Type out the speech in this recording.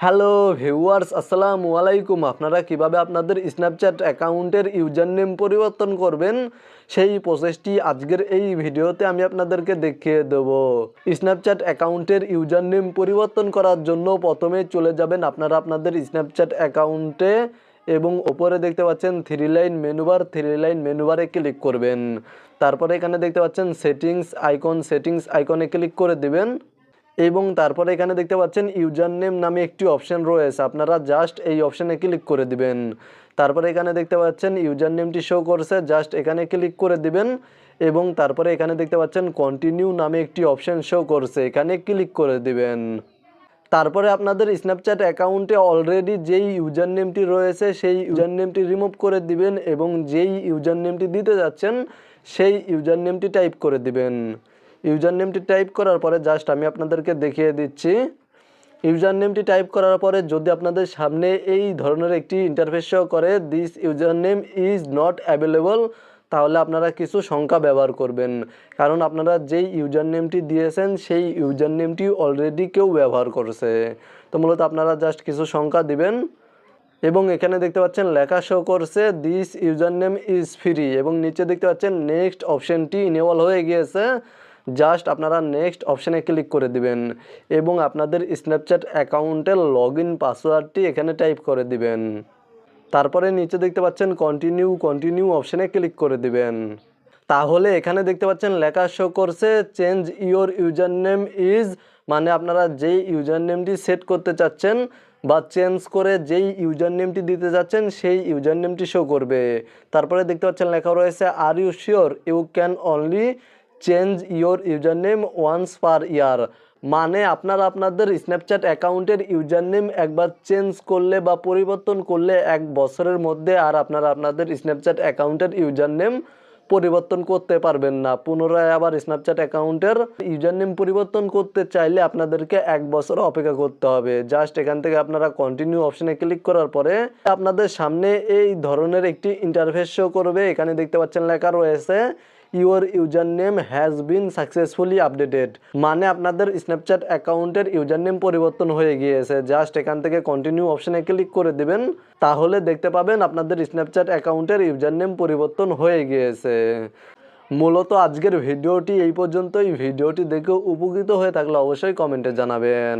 Hello viewers, আসসালামু আলাইকুম। আপনারা কীভাবে আপনাদের স্ন্যাপচ্যাট অ্যাকাউন্টের ইউজার নেম পরিবর্তন করবেন? সেই প্রসেসটি আজকের এই ভিডিওতে আমি আপনাদেরকে দেখিয়ে দেব। স্ন্যাপচ্যাট অ্যাকাউন্টের ইউজার নেম পরিবর্তন করার জন্য প্রথমে চলে যাবেন আপনারা আপনাদের স্ন্যাপচ্যাট অ্যাকাউন্টে এবং ওপরে দেখতে পাচ্ছেন three line menu bar three line মেনুবারে click করবেন। তারপরে এখানে দেখতে পাচ্ছেন সেটিংস আইকন সেটিংস আইকনে ক্লিক করে দিবেন। এবং তারপরে এখানে দেখতে পাচ্ছেন ইউজার নেম নামে একটি অপশন রয়েছে। আপনারা জাস্ট এই অপশানে ক্লিক করে দিবেন। তারপরে এখানে দেখতে পাচ্ছেন ইউজার নেমটি শো করছে। জাস্ট এখানে ক্লিক করে দিবেন এবং তারপরে এখানে দেখতে পাচ্ছেন কন্টিনিউ নামে একটি অপশন শো করছে। এখানে ক্লিক করে দিবেন। তারপরে আপনাদের স্ন্যাপচ্যাট অ্যাকাউন্টে অলরেডি যেই ইউজার নেমটি রয়েছে, সেই ইউজার নেমটি রিমুভ করে দিবেন এবং যেই ইউজার নেমটি দিতে যাচ্ছেন, সেই ইউজার নেমটি টাইপ করে দিবেন। ইউজার নেমটি টাইপ করার পরে জাস্ট আমি আপনাদেরকে দেখিয়ে দিচ্ছি। ইউজার নেমটি টাইপ করার পরে যদি আপনাদের সামনে এই ধরনের একটি ইন্টারফেস শো করে this user name is not available তাহলে আপনারা কিছু সংখ্যা ব্যবহার করবেন। কারণ আপনারা যেই ইউজার নেমটি দিয়েছেন, সেই ইউজার নেমটি অলরেডি কেউ ব্যবহার করছে। তো মূলত আপনারা জাস্ট কিছু সংখ্যা দিবেন। এবং এখানে দেখতে পাচ্ছেন লেখা শো করছে this user name is free এবং নিচে দেখতে পাচ্ছেন নেক্সট অপশনটি ইনেবল হয়ে গিয়েছে। জাস্ট আপনারা নেক্সট অপশানে ক্লিক করে দিবেন এবং আপনাদের স্ন্যাপচ্যাট অ্যাকাউন্টের লগ ইন পাসওয়ার্ডটি এখানে টাইপ করে দিবেন। তারপরে নিচে দেখতে পাচ্ছেন কন্টিনিউ কন্টিনিউ অপশানে ক্লিক করে দিবেন। তাহলে এখানে দেখতে পাচ্ছেন লেখা শো করছে change your user name is মানে আপনারা যেই ইউজার নেমটি সেট করতে চাচ্ছেন বা চেঞ্জ করে যেই ইউজার নেমটি দিতে যাচ্ছেন সেই ইউজার নেমটি শো করবে। তারপরে দেখতে পাচ্ছেন লেখা রয়েছে are you sure you can only change your user name once per year মানে আপনারা আপনাদের স্ন্যাপচ্যাট অ্যাকাউন্টের ইউজার নেম একবার চেঞ্জ করলে বা পরিবর্তন করলে এক বছরের মধ্যে আর আপনারা আপনাদের স্ন্যাপচ্যাট অ্যাকাউন্টের ইউজার নেম পরিবর্তন করতে পারবেন না। পুনরায় আবার স্ন্যাপচ্যাট অ্যাকাউন্টের ইউজার নেম পরিবর্তন করতে চাইলে আপনাদেরকে এক বছর অপেক্ষা করতে হবে। জাস্ট এখান থেকে আপনারা কন্টিনিউ অপশনে ক্লিক করার পরে আপনাদের সামনে এই ধরনের একটি ইন্টারফেস শো করবে। এখানে দেখতে পাচ্ছেন লেখা রয়েছে your user name has been successfully updated. মানে আপনাদের স্ন্যাপচ্যাট অ্যাকাউন্টের ইউজার নেম পরিবর্তন হয়ে গিয়েছে। জাস্ট এখান থেকে কন্টিনিউ অপশনে ক্লিক করে দিবেন, তাহলে দেখতে পাবেন আপনাদের স্ন্যাপচ্যাট অ্যাকাউন্টের ইউজার নেম পরিবর্তন হয়ে গিয়েছে। মূলত আজকের ভিডিওটি এই পর্যন্তই। ভিডিওটি দেখে উপকৃত হয়ে থাকলে অবশ্যই কমেন্টে জানাবেন।